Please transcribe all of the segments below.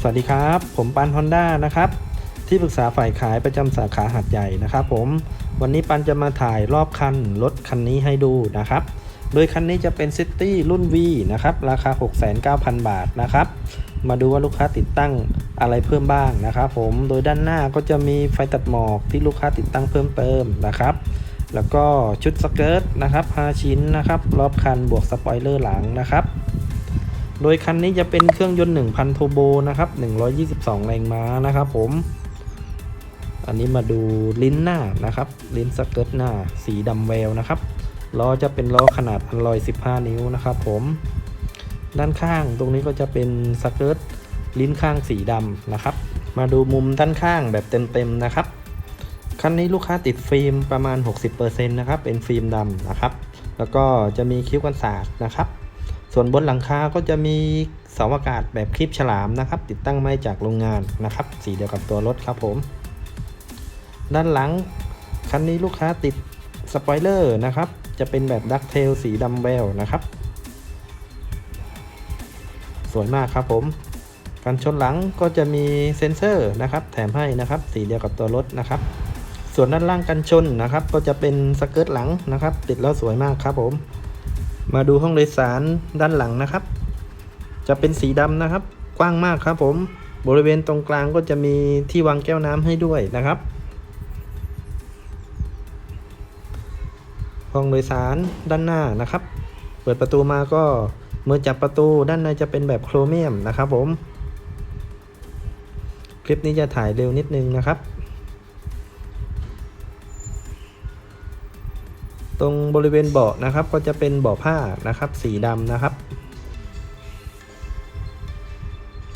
สวัสดีครับ ผมปันฮอนด้านะครับ ที่ปรึกษาฝ่ายขายประจำสาขาหัดใหญ่นะครับผมวันนี้ปันจะมาถ่ายรอบคันรถคันนี้ให้ดูนะครับ โดยคันนี้จะเป็นซิตี้รุ่น V นะครับ ราคา 69,000 บาทนะครับ มาดูว่าลูกค้าติดตั้งอะไรเพิ่มบ้างนะครับผมโดยด้านหน้าก็จะมีไฟตัดหมอกที่ลูกค้าติดตั้งเพิ่มเติมนะครับ แล้วก็ชุดสเกิร์ตนะครับ5ชิ้นนะครับรอบคันบวกสปอยเลอร์หลังนะครับ โดยคันนี้จะเป็นเครื่องยนต์ 1,000โทโบนะครับ 122 แรงม้านะครับผม อันนี้มาดูลิ้นหน้านะครับ ลิ้นสเกิร์ตหน้าสีดำแววนะครับล้อจะเป็นล้อขนาดอัลลอย 15 นิ้วนะครับผมด้านข้างตรงนี้ก็จะเป็นสเกิร์ตลิ้นข้างสีดำนะครับ มาดูมุมด้านข้างแบบเต็มๆนะครับ คันนี้ลูกค้าติดฟิล์มประมาณ 60%นะครับ เป็นฟิล์มดำนะครับ แล้วก็จะมีคิ้วกันศาสตร์นะครับ ส่วนบนหลังคาก็จะมีเสาอากาศแบบคลิปฉลามนะครับ ติดตั้งไม้จากโรงงานนะครับ สีเดียวกับตัวรถครับผม ด้านหลังคันนี้ลูกค้าติดสปอยเลอร์นะครับ จะเป็นแบบดักเทลสีดำแววนะครับ สวยมากครับผมกันชนหลังก็จะมีเซ็นเซอร์นะครับ แถมให้นะครับ สีเดียวกับตัวรถนะครับ ส่วนด้านล่างกันชนนะครับ ก็จะเป็นสเกิร์ตหลังนะครับ ติดแล้วสวยมากครับผม มาดูห้องโดยสารด้านหลังนะครับ จะเป็นสีดำนะครับ กว้างมากครับ ผมบริเวณตรงกลางก็จะมีที่วางแก้วน้ำให้ด้วยนะครับ ห้องโดยสารด้านหน้านะครับ เปิดประตูมาก็มือจับประตูด้านในจะเป็นแบบโครเมียมนะครับผม คลิปนี้จะถ่ายเร็วนิดนึงนะครับ ตรงบริเวณเบาะนะครับ ก็จะเป็นเบาะผ้านะครับ สีดำนะครับ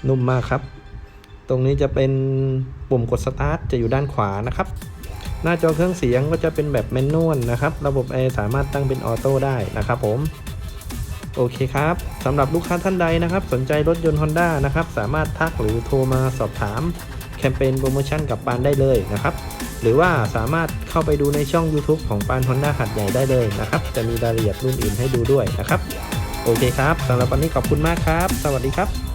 นุ่มมากครับ ตรงนี้จะเป็นปุ่มกดสตาร์ทจะอยู่ด้านขวานะครับ หน้าจอเครื่องเสียงก็จะเป็นแบบแมนนวลนะครับ ระบบแอร์สามารถตั้งเป็นออโต้ได้นะครับผมโอเคครับสำหรับลูกค้าท่านใดนะครับ สนใจรถยนต์ Honda นะครับ สามารถทักหรือโทรมาสอบถาม แคมเปญโปรโมชั่นกับปานได้เลยนะครับ หรือว่าสามารถเข้าไปดูในช่อง YouTube ของปานฮอนด้าหัดใหญ่ได้เลยนะครับ จะมีรายละเอียดรุ่นอื่นให้ดูด้วยนะครับ โอเคครับสำหรับวันนี้ขอบคุณมากครับ สวัสดีครับ